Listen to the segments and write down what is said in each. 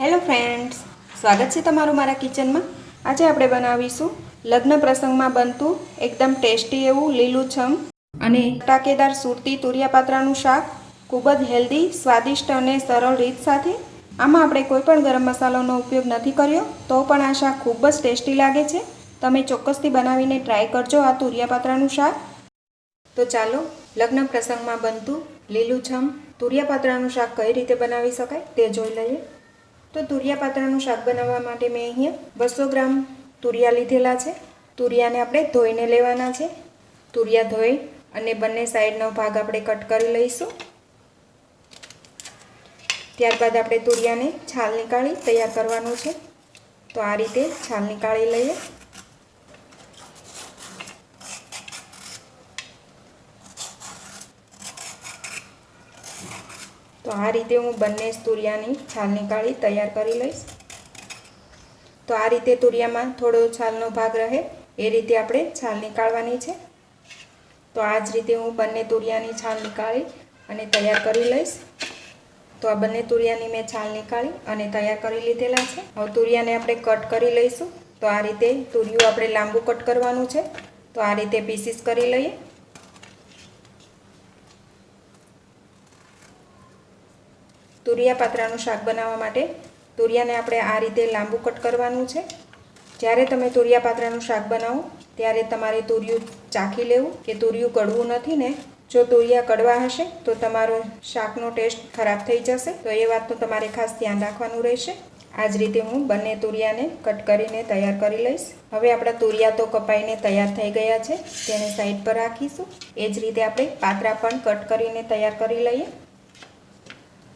Hello friends સ્વાગત છે તમારું મારા કિચનમાં. આજે આપણે બનાવીશું લગ્ન પ્રસંગમાં બનતું એકદમ ટેસ્ટી એવું લીલુંછમ અને ટાકેદાર સુરતી તુરિયા પાત્રાનું શાક. ખૂબ જ હેલ્ધી, સ્વાદિષ્ટ અને સરળ રીત સાથે. આમાં આપણે કોઈ પણ ગરમ મસાલાનો ઉપયોગ નથી કર્યો, તો પણ આ શાક ખૂબ જ ટેસ્ટી લાગે છે. તમે ચોક્કસથી બનાવીને ટ્રાય કરજો આ તુરિયા પાત્રાનું શાક. તો ચાલો, લગ્ન પ્રસંગમાં બનતું લીલુંછમ તુરિયા પાત્રાનું શાક કઈ રીતે બનાવી શકાય તે જોઈ લઈએ. તો તુરિયા પાત્રનું શાક બનાવવા માટે મેં અહીંયા બસો ગ્રામ તુરિયા લીધેલા છે. તુરિયાને આપણે ધોઈને લેવાના છે. તુરિયા ધોઈ અને બંને સાઈડનો ભાગ આપણે કટ કરી લઈશું. ત્યારબાદ આપણે તુરિયાને છાલ નીકાળી તૈયાર કરવાનું છે. તો આ રીતે છાલ નીકાળી લઈએ. તો આ રીતે હું બંને તુરિયાની છાલ નીકાળી તૈયાર કરી લઈશ. તો આ રીતે તુરિયામાં થોડો છાલનો ભાગ રહે, એ રીતે આપણે છાલ નીકાળવાની છે. તો આ જ રીતે હું બંને તુરિયાની છાલ નીકાળી અને તૈયાર કરી લઈશ. તો આ બંને તુરિયાની મેં છાલ નીકાળી અને તૈયાર કરી લીધેલા છે. હવે તુરિયાને આપણે કટ કરી લઈશું. તો આ રીતે તુરિયું આપણે લાંબુ કટ કરવાનું છે. તો આ રીતે પીસીસ કરી લઈએ. તુરિયા પાત્રાનું શાક બનાવવા માટે તુરિયાને આપણે આ રીતે લાંબુ કટ કરવાનું છે. જ્યારે તમે તુરિયા પાત્રાનું શાક બનાવો, ત્યારે તમારે તુરિયું ચાખી લેવું કે તુરિયું કડવું નથી ને. જો તુરિયા કડવા હશે, તો તમારો શાકનો ટેસ્ટ ખરાબ થઈ જશે. તો એ વાતનું તમારે ખાસ ધ્યાન રાખવાનું રહેશે. આ જ રીતે હું બંને તુરિયાને કટ કરીને તૈયાર કરી લઈશ. હવે આપણા તુરિયા તો કપાઈને તૈયાર થઈ ગયા છે. તેને સાઈડ પર રાખીશું. એ જ રીતે આપણે પાત્રા પણ કટ કરીને તૈયાર કરી લઈએ.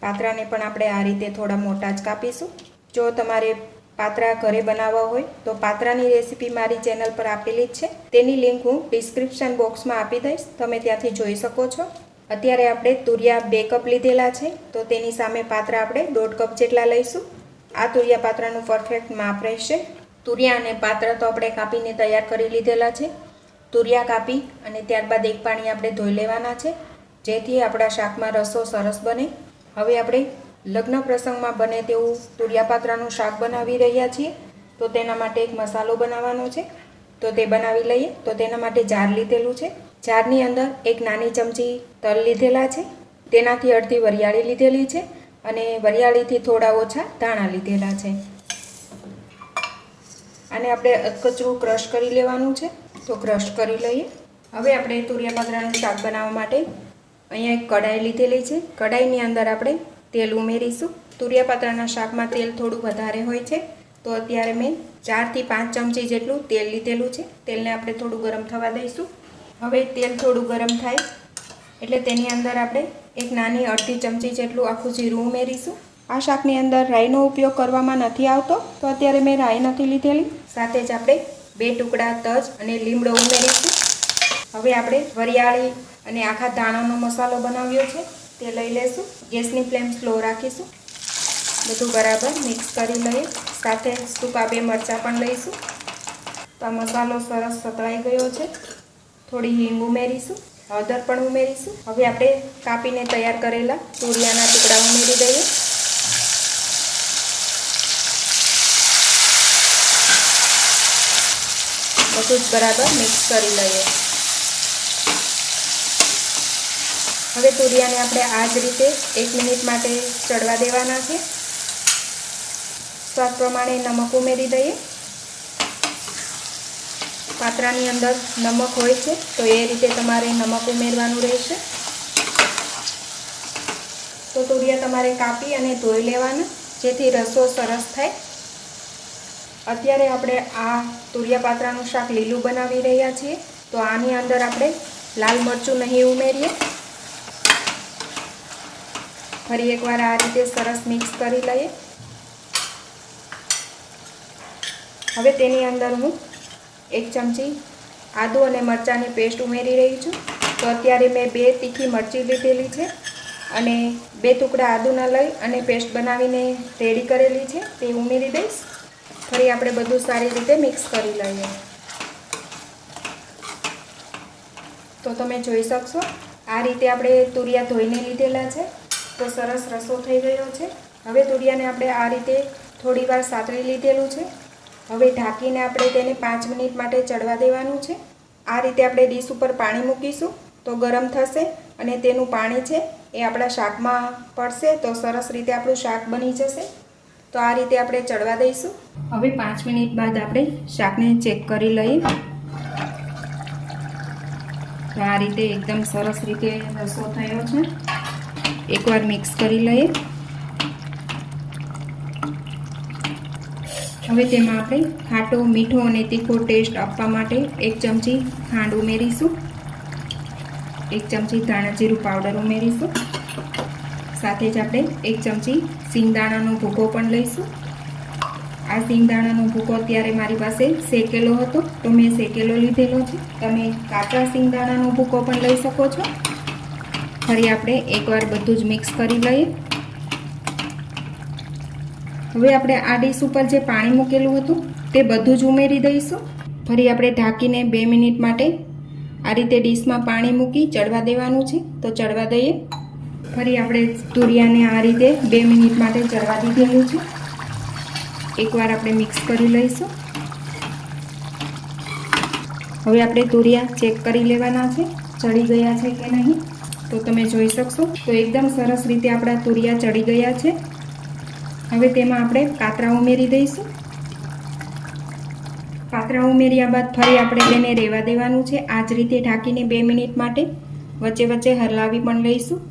પાત્રાને પણ આપણે આ રીતે થોડા મોટા જ કાપીશું. જો તમારે પાત્રા ઘરે બનાવવા હોય, તો પાત્રાની રેસીપી મારી ચેનલ પર આપેલી જ છે. તેની લિંક હું ડિસ્ક્રિપ્શન બોક્સમાં આપી દઈશ. તમે ત્યાંથી જોઈ શકો છો. અત્યારે આપણે તુરિયા બે કપ લીધેલા છે. તો તેની સામે પાત્રા આપણે દોઢ કપ જેટલા લઈશું. આ તુરિયા પાત્રાનું પરફેક્ટ માપ રહેશે. તુરિયા અને પાત્રા તો આપણે કાપીને તૈયાર કરી લીધેલા છે. તુરિયા કાપી અને ત્યારબાદ એક પાણી આપણે ધોઈ લેવાના છે. જેથી આપણા શાકમાં રસો સરસ બને. હવે આપણે લગ્ન પ્રસંગમાં બને તેવું તુરિયા પાત્રાનું શાક બનાવી રહ્યા છીએ, તો તેના માટે એક મસાલો બનાવવાનો છે. તો તે બનાવી લઈએ, તો તેના માટે જાર લીધેલું છે. જારની અંદર એક નાની ચમચી તલ લીધેલા છે. તેનાથી અડધી વરિયાળી લીધેલી છે અને વરિયાળીથી થોડા ઓછા ધાણા લીધેલા છે. અને આપણે અધકચરું ક્રશ કરી લેવાનું છે, તો ક્રશ કરી લઈએ. હવે આપણે તુરિયા પાત્રાનું શાક બનાવવા માટે અહીંયા એક કઢાઈ લીધેલી છે. કઢાઈની અંદર આપણે તેલ ઉમેરીશું. તુરિયા પાત્રાના શાકમાં તેલ થોડું વધારે હોય છે, તો અત્યારે મેં ચારથી પાંચ ચમચી જેટલું તેલ લીધેલું છે. તેલને આપણે થોડું ગરમ થવા દઈશું. હવે તેલ થોડું ગરમ થાય, એટલે તેની અંદર આપણે એક નાની અડધી ચમચી જેટલું આખું જીરું ઉમેરીશું. આ શાકની અંદર રાઈનો ઉપયોગ કરવામાં નથી આવતો, તો અત્યારે મેં રાઈ નથી લીધેલી. સાથે જ આપણે બે ટુકડા તજ અને લીમડો ઉમેરીશું. હવે આપણે વરિયાળી અને આખા ધાણાનો મસાલો બનાવ્યો છે, તે લઈ લેશું ગેસની ફ્લેમ સ્લો રાખીશું. બધું બરાબર મિક્સ કરી લઈએ. સાથે સૂકા બે મરચાં પણ લઈશું. તો આ મસાલો સરસ સતળાઈ ગયો છે. થોડી હિંગ ઉમેરીશું. હળદર પણ ઉમેરીશું. હવે આપણે કાપીને તૈયાર કરેલા તુરિયાના ટુકડા ઉમેરી દઈએ. બધું જ બરાબર મિક્સ કરી લઈએ. હવે તુરિયાને આપણે આ જ રીતે એક મિનિટ માટે ચડવા દેવાના છે. સ્વાદ પ્રમાણે નમક ઉમેરી દઈએ. પાત્રાની અંદર નમક હોય છે, તો એ રીતે તમારે નમક ઉમેરવાનું રહેશે. તો તુરિયા તમારે કાપી અને ધોઈ લેવાના, જેથી રસો સરસ થાય. અત્યારે આપણે આ તુરિયા પાત્રાનું શાક લીલું બનાવી રહ્યા છીએ, તો આની અંદર આપણે લાલ મરચું નહીં ઉમેરીએ. ફરી એકવાર આ રીતે સરસ મિક્સ કરી લઈએ. હવે તેની અંદર હું એક ચમચી આદુ અને મરચાંની પેસ્ટ ઉમેરી રહી છું. તો અત્યારે મેં બે તીખી મરચી લીધેલી છે અને બે ટુકડા આદુના લઈ અને પેસ્ટ બનાવીને રેડી કરેલી છે તે ઉમેરી દઈશ. ફરી આપણે બધું સારી રીતે મિક્સ કરી લઈએ. તો તમે જોઈ શકશો, આ રીતે આપણે તુરિયા ધોઈને લીધેલા છે. તો સરસ રસો થઈ ગયો છે. હવે તુરિયાને આપણે આ રીતે થોડી વાર સાતળી લીધેલું છે. હવે ઢાંકીને આપણે તેને પાંચ મિનિટ માટે ચડવા દેવાનું છે. આ રીતે આપણે ડીશ ઉપર પાણી મૂકીશું. તો ગરમ થશે અને તેનું પાણી છે એ આપણા શાકમાં પડશે તો સરસ રીતે આપણું શાક બની જશે. તો આ રીતે આપણે ચડવા દઈશું. હવે પાંચ મિનિટ બાદ આપણે શાકને ચેક કરી લઈએ. તો આ રીતે એકદમ સરસ રીતે રસો થયો છે. એકવાર મિક્સ કરી લઈએ. હવે તેમાં આપણે ખાટો, મીઠો અને તીખો ટેસ્ટ આપવા માટે એક ચમચી ખાંડ ઉમેરીશું. એક ચમચી ધાણાજીરું પાવડર ઉમેરીશું. સાથે જ આપણે એક ચમચી સિંગદાણાનો ભૂકો પણ લઈશું. આ સિંગદાણાનો ભૂકો અત્યારે મારી પાસે શેકેલો હતો, તો મેં શેકેલો લીધેલો છે. તમે કાચા સિંગદાણાનો ભૂકો પણ લઈ શકો છો. ફરી આપણે એકવાર બધું જ મિક્સ કરી લઈએ. હવે આપણે આ ડીશ ઉપર જે પાણી મૂકેલું હતું, તે બધું જ ઉમેરી દઈશું. ફરી આપણે ઢાંકીને બે મિનિટ માટે આ રીતે ડીશમાં પાણી મૂકી ચડવા દેવાનું છે. તો ચડવા દઈએ. ફરી આપણે તુરિયાને આ રીતે બે મિનિટ માટે ચડવા દીધેલું છે. એકવાર આપણે મિક્સ કરી લઈશું. હવે આપણે તુરિયા ચેક કરી લેવાના છે. ચડી ગયા છે કે નહીં? તો તમે જોઈ શકશો. તો એકદમ સરસ રીતે આપણા તુરિયા ચડી ગયા છે. હવે તેમાં આપણે કાતરા ઉમેરી દઈશું. પાતરા ઉમેર્યા બાદ ફરી આપણે તેને રહેવા દેવાનું છે. આ જ રીતે ઢાંકીને બે મિનિટ માટે વચ્ચે વચ્ચે હલાવી પણ લઈશું.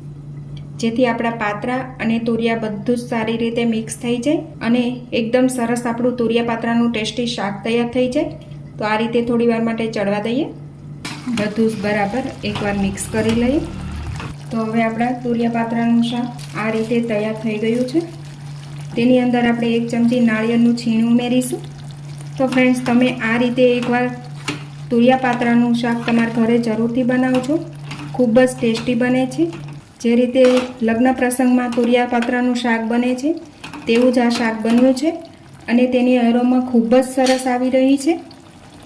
જેથી આપણા પાત્રા અને તુરિયા બધું જ સારી રીતે મિક્સ થઈ જાય અને એકદમ સરસ આપણું તુરિયા પાત્રાનું ટેસ્ટી શાક તૈયાર થઈ જાય. તો આ રીતે થોડી માટે ચડવા દઈએ. બધું જ બરાબર એકવાર મિક્સ કરી લઈએ. તો હવે આપણા તુરિયા પાત્રાનું શાક આ રીતે તૈયાર થઈ ગયું છે. તેની અંદર આપણે એક ચમચી નાળિયેરનું છીણ ઉમેરીશું. તો ફ્રેન્ડ્સ તમે આ રીતે એકવાર તુરિયા પાત્રાનું શાક તમારા ઘરે જરૂરથી બનાવજો. ખૂબ જ ટેસ્ટી બને છે. જે રીતે લગ્ન પ્રસંગમાં તુરિયા પાત્રાનું શાક બને છે, તેવું જ આ શાક બન્યું છે અને તેની અરોમાં ખૂબ જ સરસ આવી રહી છે.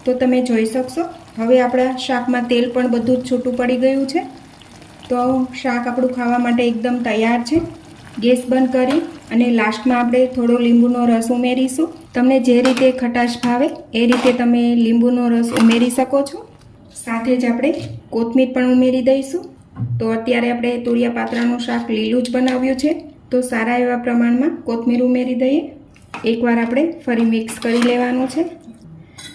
તો તમે જોઈ શકશો. હવે આપણા શાકમાં તેલ પણ બધું જ છૂટું પડી ગયું છે. તો શાક આપણું ખાવા માટે એકદમ તૈયાર છે. ગેસ બંધ કરી અને લાસ્ટમાં આપણે થોડો લીંબુનો રસ ઉમેરીશું. તમને જે રીતે ખટાશ ભાવે એ રીતે તમે લીંબુનો રસ ઉમેરી શકો છો. સાથે જ આપણે કોથમીર પણ ઉમેરી દઈશું. તો અત્યારે આપણે તુરિયા પાત્રાનું શાક લીલું જ બનાવ્યું છે. તો સારા એવા પ્રમાણમાં કોથમીર ઉમેરી દઈએ. એકવાર આપણે ફરી મિક્સ કરી લેવાનું છે.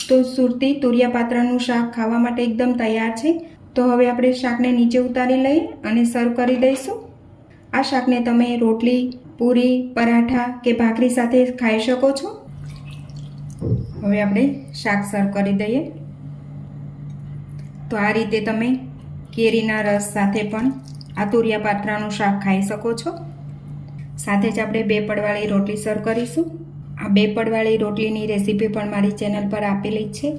તો સુરતી તુરિયા પાત્રાનું શાક ખાવા માટે એકદમ તૈયાર છે. તો હવે આપણે શાકને નીચે ઉતારી લઈ અને સર્વ કરી દઈશું. આ શાકને તમે રોટલી, પૂરી, પરાઠા કે ભાખરી સાથે ખાઈ શકો છો. હવે આપણે શાક સર્વ કરી દઈએ. તો આ રીતે તમે કેરીના રસ સાથે પણ આ તુરિયા પાત્રાનું શાક ખાઈ શકો છો. સાથે જ આપણે બે પડવાળી રોટલી સર્વ કરીશું. આ બે પડવાળી રોટલીની રેસીપી પણ મારી ચેનલ પર આપેલી છે.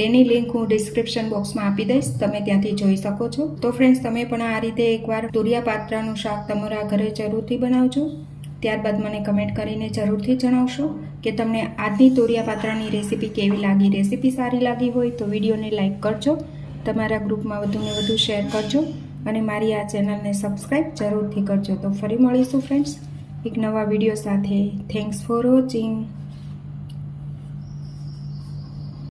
તેની લિંક હું ડિસ્ક્રિપ્શન બોક્સમાં આપી દઈશ, તમે ત્યાંથી જોઈ શકો છો. તો ફ્રેન્ડ્સ તમે પણ આ રીતે એકવાર તુરિયા પાત્રાનું શાક તમારા ઘરે જરૂરથી બનાવજો. ત્યારબાદ મને કમેન્ટ કરીને જરૂરથી જણાવશો કે તમને આજની તુરિયા પાત્રાની રેસીપી કેવી લાગી? રેસીપી સારી લાગી હોય તો વિડીયોને લાઇક કરજો. તમારા ગ્રુપમાં વધુને વધુ શેર કરજો અને મારી આ ચેનલને સબસ્ક્રાઈબ જરૂરથી કરજો. તો ફરી મળીશું ફ્રેન્ડ્સ એક નવા વીડિયો સાથે. Thanks for watching